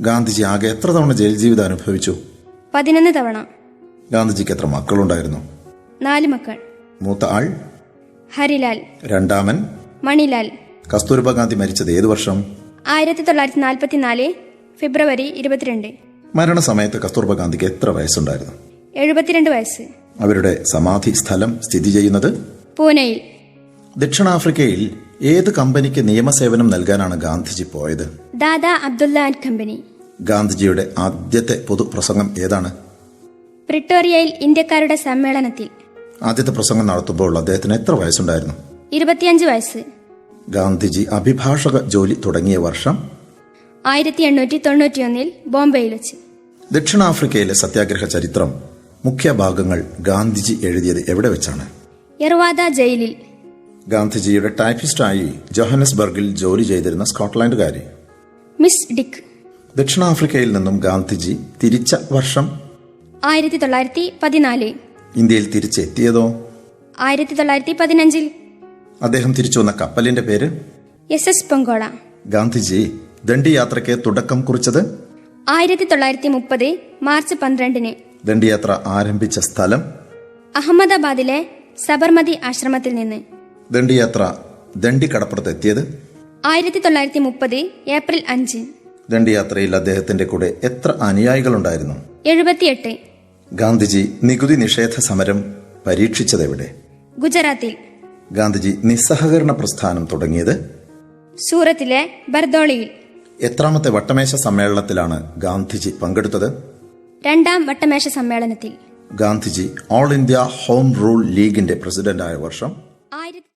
ഗാന്ധിജി ആകെ എത്ര തവണ ജയിൽ ജീവിതം അനുഭവിച്ചു? പതിനൊന്ന് തവണ. ഗാന്ധിജിക്ക് എത്ര മക്കളുണ്ടായിരുന്നു? നാല് മക്കൾ. മൂത്ത ആൾ? ഹരിലാൽ. രണ്ടാമൻ? മണിലാൽ. കസ്തൂർബ ഗാന്ധി മരിച്ചത് ഏതു വർഷം? ആയിരത്തി തൊള്ളായിരത്തി നാൽപ്പത്തിനാല് ഫെബ്രുവരി ഇരുപത്തിരണ്ട്. മരണസമയത്ത് കസ്തൂർബ ഗാന്ധിക്ക് എത്ര വയസ്സുണ്ടായിരുന്നു? എഴുപത്തിരണ്ട് വയസ്സ്. അവരുടെ സമാധി സ്ഥലം സ്ഥിതി ചെയ്യുന്നത്? പൂനെയിൽ. ദക്ഷിണാഫ്രിക്കയിൽ ഏത് കമ്പനിക്ക് നിയമസേവനം നൽകാനാണ് ഗാന്ധിജി പോയത്? Dada Abdulla and company. ഗാന്ധിജിയുടെ ആദ്യത്തെ പൊതുപ്രസംഗം ഏതാണ്? പ്രിട്ടോറിയയിൽ ഇന്ത്യക്കാരുടെ സമ്മേളനത്തിൽ. ആദ്യത്തെ പ്രസംഗം നടത്തുമ്പോൾ അദ്ദേഹത്തിന് എത്ര വയസ്സുണ്ടായിരുന്നു? ഇരുപത്തിയഞ്ച് വയസ്സ്. ഗാന്ധിജി അഭിഭാഷക ജോലി തുടങ്ങിയ വർഷം? ആയിരത്തി എണ്ണൂറ്റി തൊണ്ണൂറ്റിയൊന്നിൽ ബോംബെയിൽ വെച്ച്. ദക്ഷിണാഫ്രിക്കയിലെ സത്യാഗ്രഹ ചരിത്രം മുഖ്യ ഭാഗങ്ങൾ ഗാന്ധിജി എഴുതിയത് എവിടെ വെച്ചാണ്? യർവാദ ജയിലിൽ. ഗാന്ധിജിയുടെ ടൈപ്പിസ്റ്റായി ജോഹനസ്ബർഗിൽ ജോലി ചെയ്തിരുന്ന സ്കോട്ട്ലാൻഡുകാരി. മിസ് ഡിക്ക് ദക്ഷിണാഫ്രിക്കയിൽ നിന്നും ഗാന്ധിജി തിരിച്ച വർഷം ആയിരത്തി തൊള്ളായിരത്തി പതിനാല് ഇന്ത്യയിൽ തിരിച്ചെത്തിയതോ? ആയിരത്തി തൊള്ളായിരത്തി പതിനഞ്ചിൽ അദ്ദേഹം തിരിച്ചു വന്ന കപ്പലിന്റെ പേര്? S S Pongola. Gandhiji Dandi യാത്രയ്ക്ക് തുടക്കം കുറിച്ചത്? ആയിരത്തി തൊള്ളായിരത്തി മുപ്പത് മാർച്ച് പന്ത്രണ്ടിന്. ദണ്ഡിയാത്ര ആരംഭിച്ച സ്ഥലം? അഹമ്മദാബാദിലെ സബർമതി ആശ്രമത്തിൽ നിന്ന്. ദണ്ഡിയാത്ര ദണ്ഡി കടപ്പുറത്ത് എത്തിയത് ആയിരത്തി തൊള്ളായിരത്തി മുപ്പത് ഏപ്രിൽ അഞ്ച്. ദണ്ഡിയാത്രയിൽ അദ്ദേഹത്തിന്റെ കൂടെ എത്ര അനുയായികളുണ്ടായിരുന്നു? എഴുപത്തിയെട്ട്. ഗാന്ധിജി നികുതി നിഷേധ സമരം പരീക്ഷിച്ചത് എവിടെ ഗുജറാത്തിൽ. ഗാന്ധിജി നിസ്സഹകരണ പ്രസ്ഥാനം തുടങ്ങിയത്? സൂറത്തിലെ ബർദോളിയിൽ. എത്രാമത്തെ വട്ടമേശ സമ്മേളനത്തിലാണ് ഗാന്ധിജി പങ്കെടുത്തത്? രണ്ടാം വട്ടമേശ സമ്മേളനത്തിൽ. Gandhiji all India home rule ലീഗിന്റെ പ്രസിഡന്റായ വർഷം